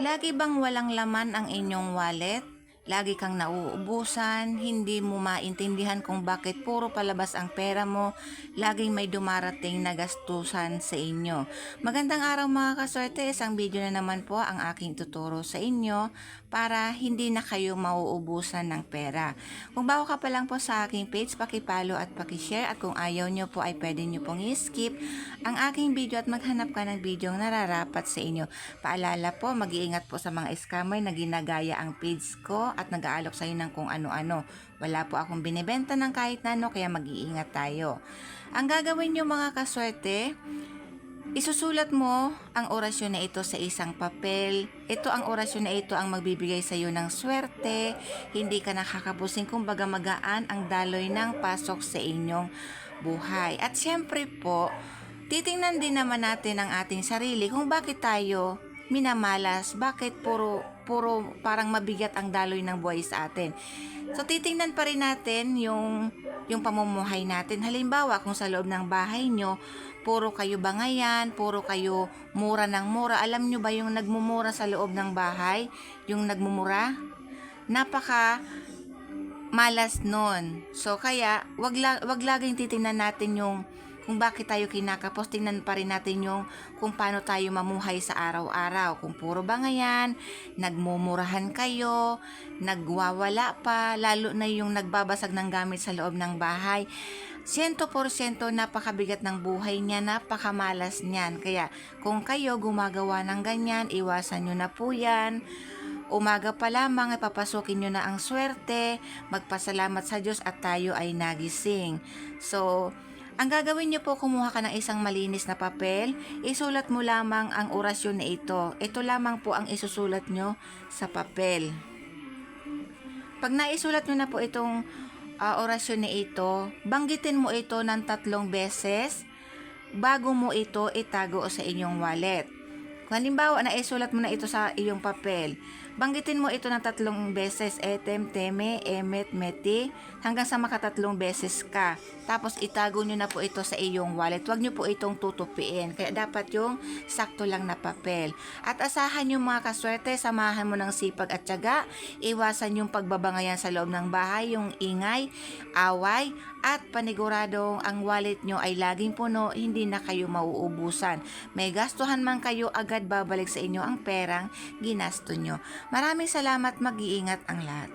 Lagi bang walang laman ang inyong wallet? Lagi kang nauubusan, hindi mo maintindihan kung bakit puro palabas ang pera mo, laging may dumarating na gastusan sa inyo. Magandang araw mga kaswerte, isang video na naman po ang aking tuturo sa inyo para hindi na kayo mauubusan ng pera. Kung bago ka pa lang po sa aking page, pakipalo at pakishare at kung ayaw nyo po ay pwede nyo pong i-skip ang aking video at maghanap ka ng video na nararapat sa inyo. Paalala po, mag-iingat po sa mga scammer na ginagaya ang page ko at nag-aalok sa ng kung ano-ano. Wala po akong binibenta ng kahit na ano, kaya mag-iingat tayo. Ang gagawin nyo mga kaswerte, Isusulat mo ang orasyon na ito sa isang papel. Ito ang orasyon na ito ang magbibigay sa iyo ng swerte. Hindi ka nakakabusing kumbaga magaan ang daloy ng pasok sa inyong buhay. At syempre po, titingnan din naman natin ang ating sarili kung bakit tayo minamalas, bakit puro puro parang mabigat ang daloy ng buhay sa atin. So titingnan pa rin natin yung yung pamumuhay natin. Halimbawa, kung sa loob ng bahay nyo, puro kayo bangayan, puro kayo mura ng mura. Alam nyo ba yung nagmumura sa loob ng bahay? Yung nagmumura? Napaka malas nun. So kaya, wag, la, wag laging titingnan natin yung kung bakit tayo kinakapos, tingnan pa rin natin yung kung paano tayo mamuhay sa araw-araw. Kung puro bangayan, nagmumurahan kayo, nagwawala pa, lalo na yung nagbabasag ng gamit sa loob ng bahay. 100% napakabigat ng buhay niya, napakamalas niyan. Kaya kung kayo gumagawa ng ganyan, iwasan nyo na po yan. Umaga pa lamang ipapasukin nyo na ang swerte, magpasalamat sa Diyos at tayo ay nagising. So, ang gagawin niyo po, kumuha ka ng isang malinis na papel, isulat mo lamang ang orasyon na ito. Ito lamang po ang isusulat nyo sa papel. Pag naisulat nyo na po itong uh, orasyon na ito, banggitin mo ito ng tatlong beses bago mo ito itago sa inyong wallet. Kung halimbawa, naisulat mo na ito sa iyong papel, banggitin mo ito ng tatlong beses, etem, teme, emet, meti, hanggang sa makatatlong beses ka. Tapos itago nyo na po ito sa iyong wallet. Huwag nyo po itong tutupiin. Kaya dapat yung sakto lang na papel. At asahan yung mga kaswerte, samahan mo ng sipag at tiyaga. Iwasan yung pagbabangayan sa loob ng bahay, yung ingay, away, at paniguradong ang wallet nyo ay laging puno, hindi na kayo mauubusan. May gastuhan man kayo, agad babalik sa inyo ang perang ginasto nyo. Maraming salamat, mag-iingat ang lahat.